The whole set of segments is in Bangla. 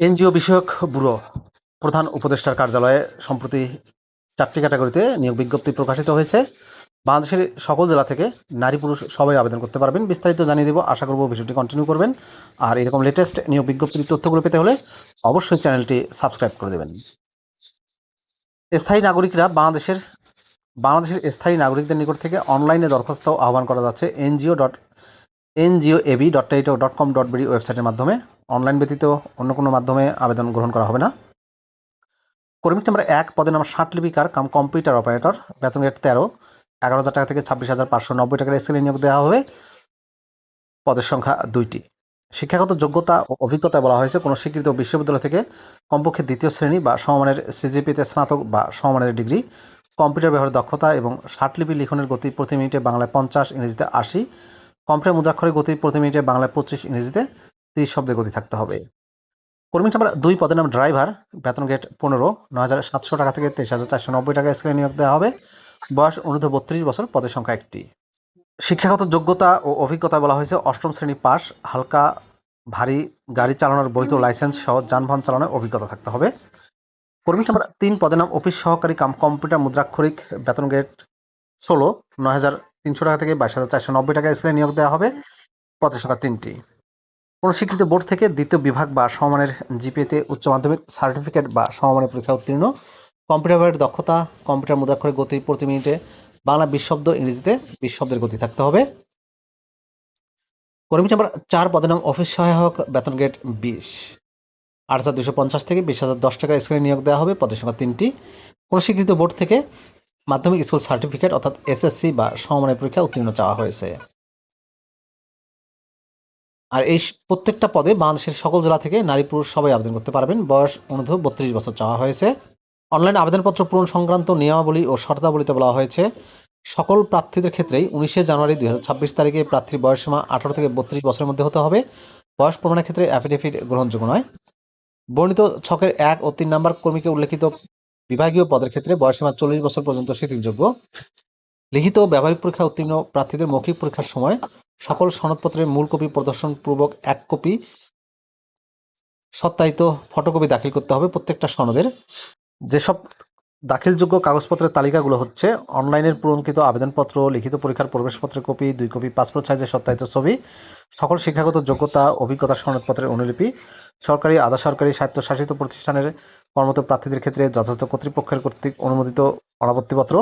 এনজিও বিষয়ক ব্যুরো প্রধান উপদেষ্টার কার্যালয়ে সম্প্রতি চারটি ক্যাটাগরিতে নিয়োগ বিজ্ঞপ্তি প্রকাশিত হয়েছে। বাংলাদেশের সকল জেলা থেকে নারী পুরুষ সবাই আবেদন করতে পারবেন। বিস্তারিত জানিয়ে দেবো, আশা করব বিষয়টি কন্টিনিউ করবেন। আর এরকম লেটেস্ট নিয়োগ বিজ্ঞপ্তির তথ্যগুলো পেতে হলে অবশ্যই চ্যানেলটি সাবস্ক্রাইব করে দেবেন। স্থায়ী নাগরিকরা বাংলাদেশের বাংলাদেশের স্থায়ী নাগরিকদের নিকট থেকে অনলাইনে দরখাস্ত আহ্বান করা যাচ্ছে NGO dot NGO AB dot Teletalk dot com dot BD ওয়েবসাইটের মাধ্যমে, অনলাইন ব্যতীত অন্য কোনো মাধ্যমে আবেদন গ্রহণ করা হবে না। কর্মী নাম্বার এক, পদের নাম ষাট লিপিকার, কাম কম্পিউটার অপারেটর, বেতন রেট তেরো, এগারো হাজার টাকা থেকে ছাব্বিশ হাজার পাঁচশো নব্বই টাকার স্কেলে নিয়োগ দেওয়া হবে। পদের সংখ্যা দুইটি। শিক্ষাগত যোগ্যতা ও অভিজ্ঞতা বলা হয়েছে, কোনো স্বীকৃত বিশ্ববিদ্যালয় থেকে কমপক্ষে দ্বিতীয় শ্রেণি বা সমমানের সিজিপিতে স্নাতক বা সমমানের ডিগ্রি, কম্পিউটার ব্যবহারের দক্ষতা এবং ষাটলিপি লিখনের গতি প্রতি মিনিটে বাংলায় পঞ্চাশ, ইংরেজিতে আশি কম্পিউটার মুদ্রাক্ষরের গতি প্রতি মিনিটে বাংলায় পঁচিশ ইংরেজিতে তিরিশ শব্দের গতি থাকতে হবে। কর্মী নাম্বার দুই পদের নাম ড্রাইভার, বেতন গেট পনেরো, নয় হাজার সাতশো টাকা থেকে তেইশ হাজার চারশো নব্বই টাকা স্কেলে নিয়োগ দেওয়া হবে। বয়স অনুর্ধ বত্রিশ বছর, পদের সংখ্যা একটি। শিক্ষাগত যোগ্যতা ও অভিজ্ঞতা বলা হয়েছে, অষ্টম শ্রেণি পাস, হালকা, ভারী গাড়ি চালানোর বৈধ লাইসেন্স সহ যানবাহন চালানোর অভিজ্ঞতা থাকতে হবে। কর্মী নাম্বার তিন পদের নাম অফিস সহকারী কাম কম্পিউটার মুদ্রাক্ষরিক, বেতন গেট ষোলো, নয় হাজার তিনশো টাকা থেকে বাইশ হাজার চারশো নব্বই টাকা স্কেলে নিয়োগ দেওয়া হবে। পদের সংখ্যা তিনটি। কোনো স্বীকৃত বোর্ড থেকে দ্বিতীয় বিভাগ বা সমমানের জিপিএতে উচ্চ মাধ্যমিক সার্টিফিকেট বা সমমানের পরীক্ষা উত্তীর্ণ। কম্পিউটার ব্যবহারের দক্ষতা, কম্পিউটার মুদ্রাক্ষরের গতি প্রতি মিনিটে বাংলা বিশ ইংরেজিতে বিশ শব্দের গতি থাকতে হবে। কর্মী নাম্বার চার, পদের নাম অফিস সহায়ক, বেতন গেট বিশ। আট হাজার দুশো পঞ্চাশ থেকে বিশ হাজার দশ টাকা স্কেলে নিয়োগ দেওয়া হবে। পদের সংখ্যা তিনটি। কোনো স্বীকৃত বোর্ড থেকে মাধ্যমিক স্কুল সার্টিফিকেট অর্থাৎ এসএসসি বা সমমানের পরীক্ষা উত্তীর্ণ চাওয়া হয়েছে। আর এই প্রত্যেকটা পদে বাংলাদেশের সকল জেলা থেকে নারী পুরুষ সবাই আবেদন করতে পারবেন। বয়স অনুধ বত্রিশ বছর চাওয়া হয়েছে। অনলাইন আবেদনপত্র পূরণ সংক্রান্ত নিয়মাবলী ও শর্তাবলীতে বলা হয়েছে, সকল প্রার্থীদের ক্ষেত্রেই উনিশে জানুয়ারি দুই ছাব্বিশ তারিখে প্রার্থীর বয়সসীমা আঠারো থেকে বত্রিশ বছরের মধ্যে হতে হবে। বয়স প্রমাণের ক্ষেত্রে অ্যাফিডেভিট গ্রহণযোগ্য নয়। বর্ণিত ছকের এক ও তিন নম্বর কর্মীকে উল্লেখিত বিভাগীয় পদের ক্ষেত্রে বয়সীমা চল্লিশ বছর পর্যন্ত শিথিলযোগ্য লিখিত ব্যবহারিক পরীক্ষা উত্তীর্ণ প্রার্থীদের মৌখিক পরীক্ষার সময় সকল সনদপত্রের মূল কপি প্রদর্শনপূর্বক এক কপি সত্যায়িত ফটোকপি দাখিল করতে হবে প্রত্যেকটা সনদের। যেসব দাখিলযোগ্য কাগজপত্রের তালিকাগুলো হচ্ছে, অনলাইনের পূরণকৃত আবেদনপত্র, লিখিত পরীক্ষার প্রবেশপত্রের কপি, দুই কপি, পাসপোর্ট সাইজের সত্যায়িত ছবি, সকল শিক্ষাগত যোগ্যতা, অভিজ্ঞতা সনদপত্রের অনুলিপি, সরকারি আধা সরকারি স্বায়ত্তশাসিত প্রতিষ্ঠানের কর্মরত প্রার্থীদের ক্ষেত্রে যথাযথ কর্তৃপক্ষের কর্তৃক অনুমোদিত অনাপত্তিপত্র,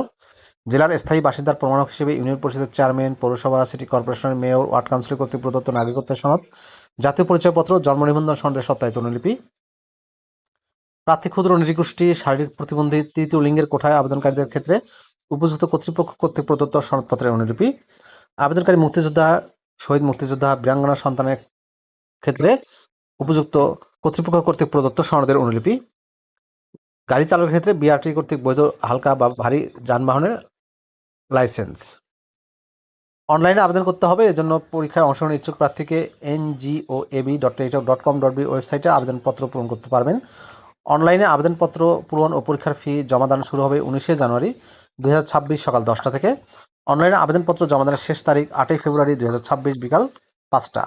জেলার স্থায়ী বাসিন্দার প্রমাণক হিসেবে ইউনিয়ন পরিষদের চেয়ারম্যান, পৌরসভা, সিটি কর্পোরেশনের মেয়র, ওয়ার্ড কাউন্সিল কর্তৃক প্রদত্ত নাগরিকত্বের সনদ, জাতীয় পরিচয়পত্র, জন্ম নিবন্ধন সনদের সত্যায়িত অনুলিপি প্রার্থী ক্ষুদ্র নৃগোষ্ঠী শারীরিক প্রতিবন্ধী তৃতীয় লিঙ্গের কোঠায় আবেদনকারীদের ক্ষেত্রে উপযুক্ত কর্তৃপক্ষ কর্তৃক প্রদত্ত সনদপত্রের অনুলিপি। আবেদনকারী মুক্তিযোদ্ধা, শহীদ মুক্তিযোদ্ধা, বীরাঙ্গনা সন্তানের ক্ষেত্রে উপযুক্ত কর্তৃপক্ষ কর্তৃক প্রদত্ত সনদের অনুলিপি। গাড়ি চালকের ক্ষেত্রে বিআরটি কর্তৃক বৈধ, হালকা বা ভারী যানবাহনের লাইসেন্স। অনলাইনে আবেদন করতে হবে, এজন্য পরীক্ষায় অংশগ্রহণ ইচ্ছুক প্রার্থীকে NGO AB dot dot com dot B ওয়েবসাইটে আবেদনপত্র পূরণ করতে পারবেন। অনলাইনে আবেদনপত্র পূরণ ও পরীক্ষার ফি জমাদান শুরু হবে উনিশে জানুয়ারি দু হাজার ছাব্বিশ সকাল দশটা থেকে। অনলাইনে আবেদনপত্র জমাদানের শেষ তারিখ আটই ফেব্রুয়ারি দু হাজার ছাব্বিশ বিকাল পাঁচটা।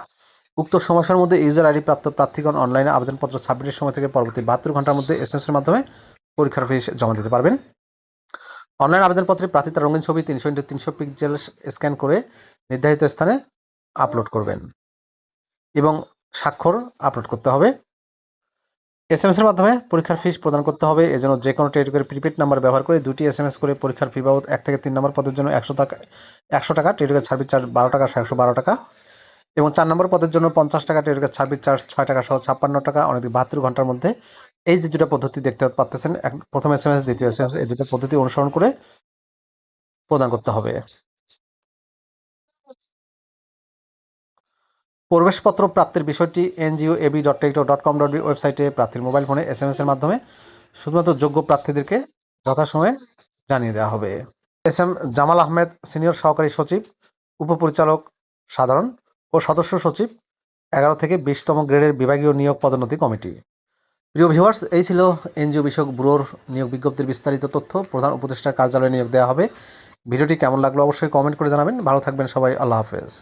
উক্ত সময়সীমার মধ্যে ইউজার আইডি প্রাপ্ত প্রার্থীগণ অনলাইনে আবেদনপত্র সাবমিটের সময় থেকে পরবর্তী বাহাত্তর ঘণ্টার মধ্যে এস এর মাধ্যমে পরীক্ষার ফি জমা দিতে পারবেন। অনলাইন আবেদনপত্রে প্রার্থী তার রঙিন ছবি তিনশো ইন্টু তিনশো পিক্সেল স্ক্যান করে নির্ধারিত স্থানে আপলোড করবেন এবং স্বাক্ষর আপলোড করতে হবে। এস এর মাধ্যমে পরীক্ষার ফিস প্রদান করতে হবে। এজন্য যে কোনো টেলিটকের প্রিপেড নাম্বার ব্যবহার করে দুটি এস এম এস করে পরীক্ষার ফি বাবদ এক থেকে তিন নম্বর পদের জন্য একশো টাকা একশো টাকা, টেলিটকের সার্ভিস চার্জ বারো টাকা একশো বারো টাকা এবং চার নম্বর পদের জন্য পঞ্চাশ টাকা, টেলিটকের সার্ভিস চার্জ ছয় টাকা সহ ছাপ্পান্ন টাকা অনেক বাহাত্তর ঘণ্টার মধ্যে। এই যে দুটো পদ্ধতি দেখতে পাচ্ছেন এক, প্রথম এস এম এস দ্বিতীয় এস এম এস এই দুটো পদ্ধতি অনুসরণ করে প্রদান করতে হবে। প্রবেশপত্র প্রাপ্তির বিষয়টি এনজিও এবি ডট টেকটো ডট কম ডট ওয়েবসাইটে প্রার্থীর মোবাইল ফোনে এস এম এর মাধ্যমে শুধুমাত্র যোগ্য প্রার্থীদেরকে যথাসময়ে জানিয়ে দেওয়া হবে। S M Jamal Ahmed, senior সহকারী সচিব, উপপরিচালক সাধারণ ও সদস্য সচিব, এগারো থেকে বিশতম গ্রেডের বিভাগীয় নিয়োগ পদোন্নতি কমিটি। প্রিয় ভিউয়ার্স, এই ছিল এনজিও বিষয়ক ব্যুরোর নিয়োগ বিজ্ঞপ্তির বিস্তারিত তথ্য। প্রধান উপদেষ্টার কার্যালয়ে নিয়োগ দেওয়া হবে। ভিডিওটি কেমন লাগল অবশ্যই কমেন্ট করে জানাবেন। ভালো থাকবেন সবাই। আল্লাহ হাফেজ।